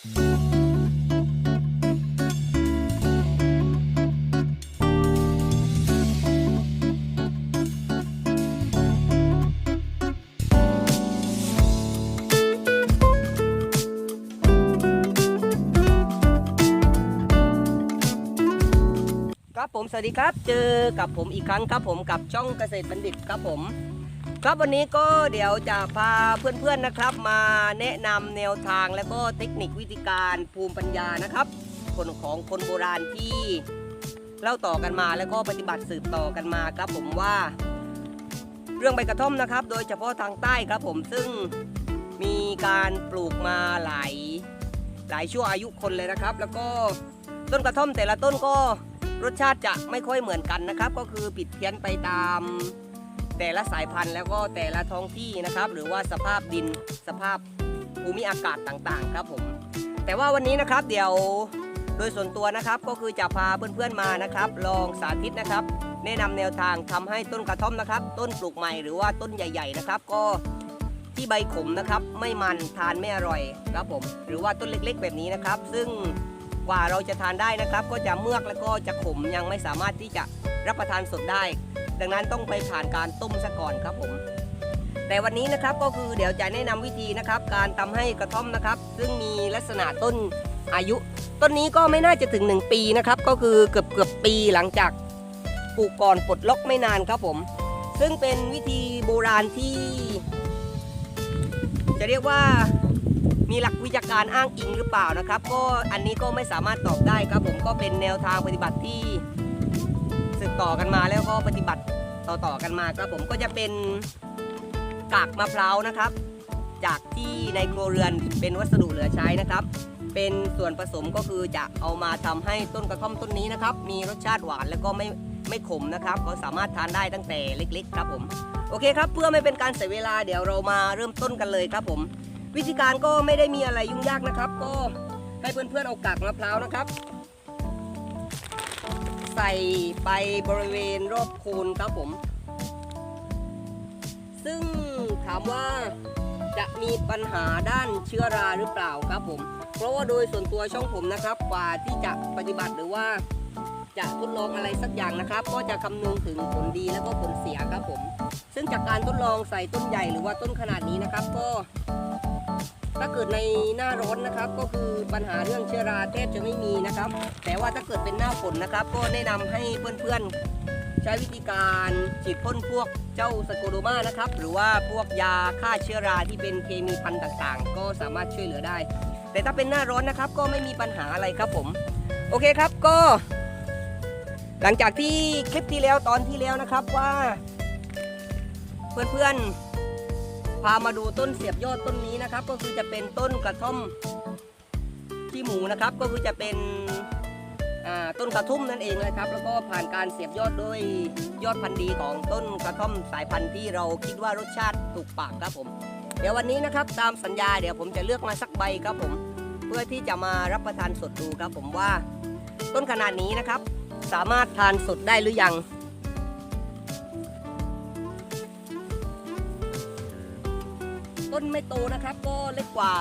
ครับผมสวัสดีครับ เจอกับผมอีกครั้งครับผมกับช่องเกษตรบัณฑิตครับผม ครับวันนี้ก็เดี๋ยวจะพาเพื่อนๆนะครับ มาแนะนำแนวทางและก็เทคนิควิธีการภูมิปัญญานะครับ คนของคนโบราณที่เล่าต่อกันมาแล้วก็ปฏิบัติสืบต่อกันมาครับผมว่า เรื่องใบกระท่อมนะครับ โดยเฉพาะทางใต้ครับผมซึ่งมีการปลูกมาหลายหลายชั่วอายุคนเลยนะครับ แล้วก็ต้นกระท่อมแต่ละต้นก็รสชาติจะไม่ค่อยเหมือนกันนะครับ ก็คือผิดเพี้ยนไปตาม แต่ละสายพันธุ์แล้วก็แต่ละท้องที่นะครับ หรือว่าสภาพดินสภาพภูมิอากาศต่างๆ ครับผม แต่ว่าวันนี้นะครับเดี๋ยวโดยส่วนตัวนะครับก็คือจะพาเพื่อนๆมานะครับ ลองสาธิตนะครับ แนะนำแนวทางทำให้ต้นกระท่อมนะครับ ต้นปลูกใหม่หรือว่าต้นใหญ่ ๆนะครับ ก็ที่ใบขมนะครับไม่มันทานไม่อร่อยครับผม หรือว่าต้นเล็กๆ แบบนี้นะครับ ซึ่งกว่าเราจะทานได้นะครับ ก็จะเมือกแล้วก็จะขมยังไม่สามารถที่จะรับประทานสดได้ ดังนั้นต้องไปผ่านการต้มซะก่อนครับผม แต่วันนี้นะครับก็คือเดี๋ยวจะแนะนำวิธีนะครับ การทำให้กระท่อมนะครับ ซึ่งมีลักษณะต้นอายุ ต้นนี้ก็ไม่น่าจะถึง 1 ปีนะครับ ก็คือเกือบเกือบปีหลังจากปลูกก่อนปลดล็อกไม่นานครับผม ซึ่งเป็นวิธีโบราณที่ จะเรียกว่ามีหลักวิชาการอ้างอิงหรือเปล่านะครับ ก็อันนี้ก็ไม่สามารถตอบได้ครับผมก็เป็นแนวทางปฏิบัติที่ ต่อกันมาแล้วก็ปฏิบัติต่อๆกันมาครับผมก็จะเป็นกากมะพร้าวนะครับ จากที่ในครัวเรือนเป็นวัสดุเหลือใช้นะครับ เป็นส่วนผสมก็คือจะเอามาทำให้ต้นกระท่อมต้นนี้นะครับ มีรสชาติหวานแล้วก็ไม่ไม่ขมนะครับก็สามารถทานได้ตั้งแต่เล็ก ๆ ครับผมโอเคครับเพื่อไม่เป็นการเสียเวลาเดี๋ยวเรามาเริ่มต้นกันเลยครับผม วิธีการก็ไม่ได้มีอะไรยุ่งยากนะครับ ก็ให้เพื่อนๆเอากากมะพร้าวนะครับ ใส่ไปบริเวณรอบโคนครับผม ซึ่งถามว่าจะมีปัญหาด้านเชื้อราหรือเปล่าครับผม เพราะว่าโดยส่วนตัวช่องผมนะครับ กว่าที่จะปฏิบัติหรือว่า จะทดลองอะไรสักอย่างนะครับ ก็จะคำนึงถึงผลดีแล้วก็ผลเสียครับผม ซึ่งจากการทดลองใส่ต้นใหญ่หรือว่าต้นขนาดนี้นะครับ ก็ ถ้าเกิดในหน้าร้อนนะครับ ก็คือปัญหาเรื่องเชื้อราแทบจะไม่มีนะครับ แต่ว่าถ้าเกิดเป็นหน้าฝนนะครับ ก็แนะนำให้เพื่อนๆ ใช้วิธีการฉีดพ่นพวกเจ้าสโกโดมานะครับ หรือว่าพวกยาฆ่าเชื้อราที่เป็นเคมีพันธุ์ต่างๆ ก็สามารถช่วยเหลือได้ แต่ถ้าเป็นหน้าร้อนนะครับ ก็ไม่มีปัญหาอะไรครับผม โอเคครับก็ หลังจากที่คลิปที่แล้วตอนที่แล้วนะครับว่า เพื่อนๆ พามาดูต้นเสียบยอดต้นนี้นะครับ ก็คือจะเป็นต้นกระท่อมขี้หมูนะครับ ก็คือจะเป็นต้นกระทุ่มนั่นเองนะครับ แล้วก็ผ่านการเสียบยอดด้วยยอดพันธุ์ดีของต้นกระท่อมสายพันธุ์ที่เราคิดว่ารสชาติถูกปากครับผม เดี๋ยววันนี้นะครับตามสัญญาเดี๋ยวผมจะเลือกมาสักใบครับผม เพื่อที่จะมารับประทานสดดูครับผมว่า ต้นขนาดนี้นะครับ สามารถทานสดได้หรือยัง ต้นไม่โตนะครับ ก็เล็กกว่า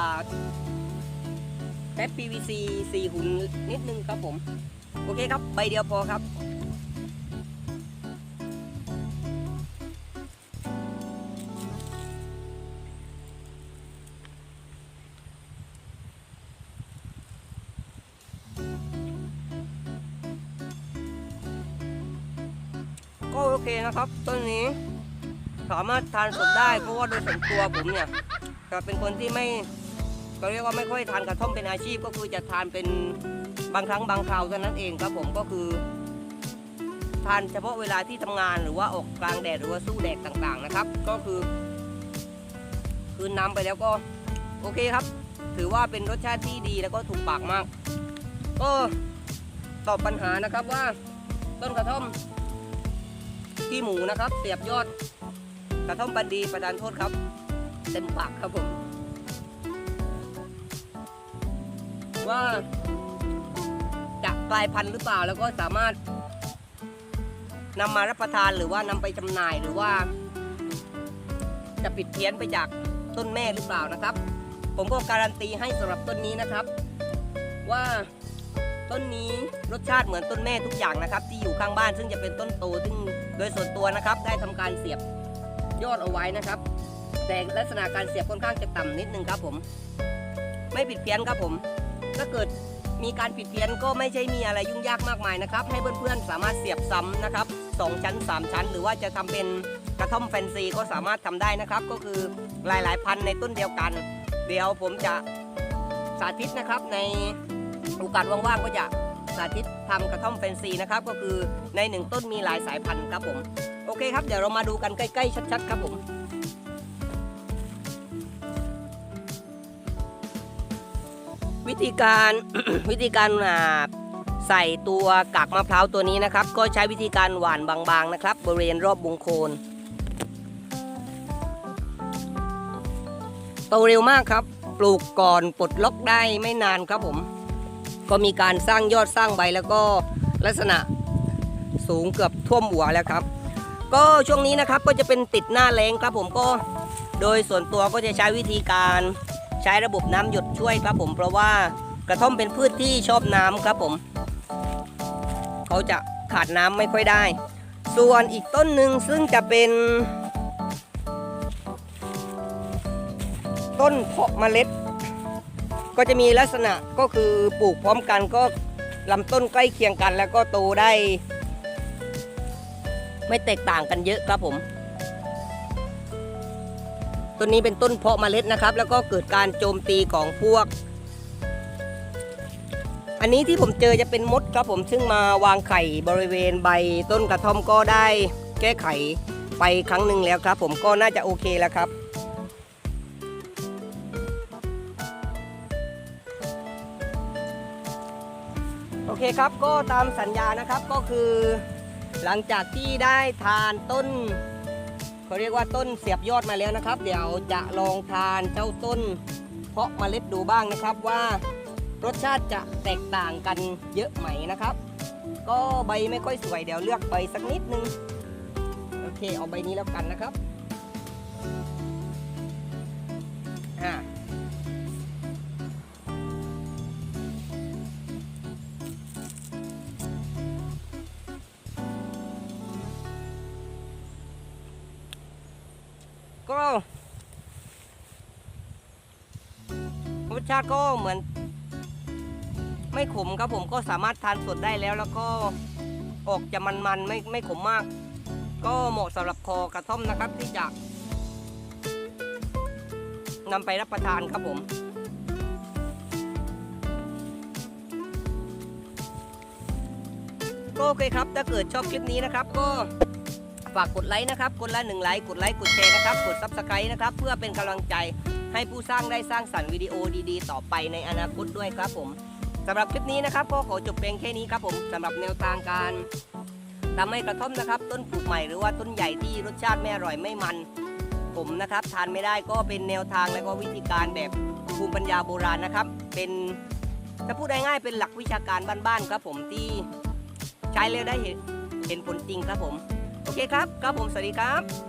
แป๊บ PVC 4หุ่นนิดนึงครับผม โอเคครับใบเดียวพอครับก็โอเคนะครับต้นนี้ สามารถทานสดได้เพราะว่าโดยส่วนตัวผมเนี่ยจะเป็นคนที่ไม่ก็เรียกว่าไม่ค่อยทานกระท่อมเป็นอาชีพก็คือจะทานเป็นบางครั้งบางคราวเท่านั้นเองครับผมก็คือ ทานเฉพาะเวลาที่ทำงานหรือว่าออกกลางแดดหรือว่าสู้แดดต่างๆนะครับ ก็คือ คืนน้ำไปแล้วก็โอเคครับ ถือว่าเป็นรสชาติที่ดีแล้วก็ถูกปากมาก ก็ตอบปัญหานะครับว่าต้นกระท่อมที่หมูนะครับ เสียบยอด กระท่อมปันดีประทานโทษครับ เต็มปากครับผมว่าจะกลายพันธุ์หรือเปล่าแล้วก็สามารถนำมารับประทานหรือว่านำไปจำหน่ายหรือว่า จะผิดเพี้ยนไปจากต้นแม่หรือเปล่านะครับ ผมก็การันตีให้สำหรับต้นนี้นะครับ ว่าต้นนี้รสชาติเหมือนต้นแม่ทุกอย่างนะครับ ที่อยู่ข้างบ้านซึ่งจะเป็นต้นโตซึ่งโดยส่วนตัวนะครับ ได้ทำการเสียบ ยอดเอาไว้นะครับ แต่ลักษณะการเสียบค่อนข้างจะต่ำนิดนึงครับผม ไม่ผิดเพี้ยนครับผม ถ้าเกิดมีการผิดเพี้ยนก็ไม่ใช่มีอะไรยุ่งยากมากมายนะครับ ให้เพื่อนๆสามารถเสียบซ้ำนะครับสองชั้น 3 ชั้น หรือว่าจะทำเป็นกระท่อมแฟนซีก็สามารถทำได้นะครับ ก็คือหลายๆพันในต้นเดียวกัน เดี๋ยวผมจะสาธิตนะครับในโอกาสว่างๆก็จะสาธิตทำกระท่อมแฟนซีนะครับ ก็คือในหนึ่งต้นมีหลายสายพันธุ์ครับผม โอเคครับ เดี๋ยวเรามาดูกันใกล้ ๆ ชัด ๆ ครับผมวิธีการวิธีการอ่าใส่ตัวกากมะพร้าวตัวนี้นะครับ ก็ใช้วิธีการหว่านบางๆนะครับ บริเวณรอบวงโคนโตเร็วมากครับ ปลูกก่อนปลดล็อกได้ไม่นานครับผม ก็มีการสร้างยอดสร้างใบแล้วก็ลักษณะสูงเกือบท่วมหัวแล้วครับ ก็ช่วงนี้นะครับก็จะเป็นติดหน้าแรงครับผมก็ โดยส่วนตัวก็จะใช้วิธีการใช้ระบบน้ำหยดช่วยครับผมเพราะว่ากระท่อมเป็นพืชที่ชอบน้ำครับผม เขาจะขาดน้ำไม่ค่อยได้ ส่วนอีกต้นหนึ่งซึ่งจะเป็น ต้นเพาะเมล็ด ก็จะมีลักษณะก็คือปลูกพร้อมกันก็ลำต้นใกล้เคียงกันแล้วก็โตได้ ไม่แตกต่างกันเยอะครับผม ต้นนี้เป็นต้นเพาะเมล็ดนะครับ แล้วก็เกิดการโจมตีของพวก อันนี้ที่ผมเจอจะเป็นมดครับผมซึ่งมาวางไข่บริเวณใบต้นกระท่อมก็ได้แก้ไขไปครั้งหนึ่งแล้วครับ ผมก็น่าจะโอเคแล้วครับโอเคครับ ก็ตามสัญญานะครับก็คือ หลังจากที่ได้ทานต้นเขาเรียกว่าต้นเสียบยอดมาแล้วนะครับ เดี๋ยวจะลองทานเจ้าต้น เพาะเมล็ดดูบ้างนะครับว่ารสชาติจะแตกต่างกันเยอะไหมนะครับ ก็ใบไม่ค่อยสวยเดี๋ยวเลือกใบสักนิดนึงโอเคเอาใบนี้แล้วกันนะครับอ่า ก็รสชาติก็เหมือน ไม่ขมครับผมก็สามารถทานสดได้แล้ว แล้วก็ออกจะมันๆไม่ไม่ขมมาก ก็เหมาะสำหรับคอกระท่อมนะครับ ที่จะนำไปรับประทานครับผมก็โอเคครับ ถ้าเกิดชอบคลิปนี้นะครับ ก็ ฝากกดไลค์นะครับกดละหนึ่งไลค์กดไลค์กดแชร์นะครับกดซับสไครต์นะครับเพื่อเป็นกำลังใจให้ผู้สร้างได้สร้างสรรค์วิดีโอดีๆ ต่อไปในอนาคตด้วยครับผมสำหรับคลิปนี้นะครับก็ขอจบเพียงแค่นี้ครับผมสำหรับแนวทางการทำให้กระท่อมนะครับ ต้นปลูกใหม่หรือว่าต้นใหญ่ที่รสชาติไม่อร่อยไม่มัน ผมนะครับทานไม่ได้ก็เป็นแนวทางและก็วิธีการแบบภูมิปัญญาโบราณนะครับ เป็นถ้าพูดง่ายๆเป็นหลักวิชาการบ้านๆครับผมที่ใช้แล้วได้เห็นเห็นผลจริงครับผม โอเคครับ ครับผม สวัสดีครับ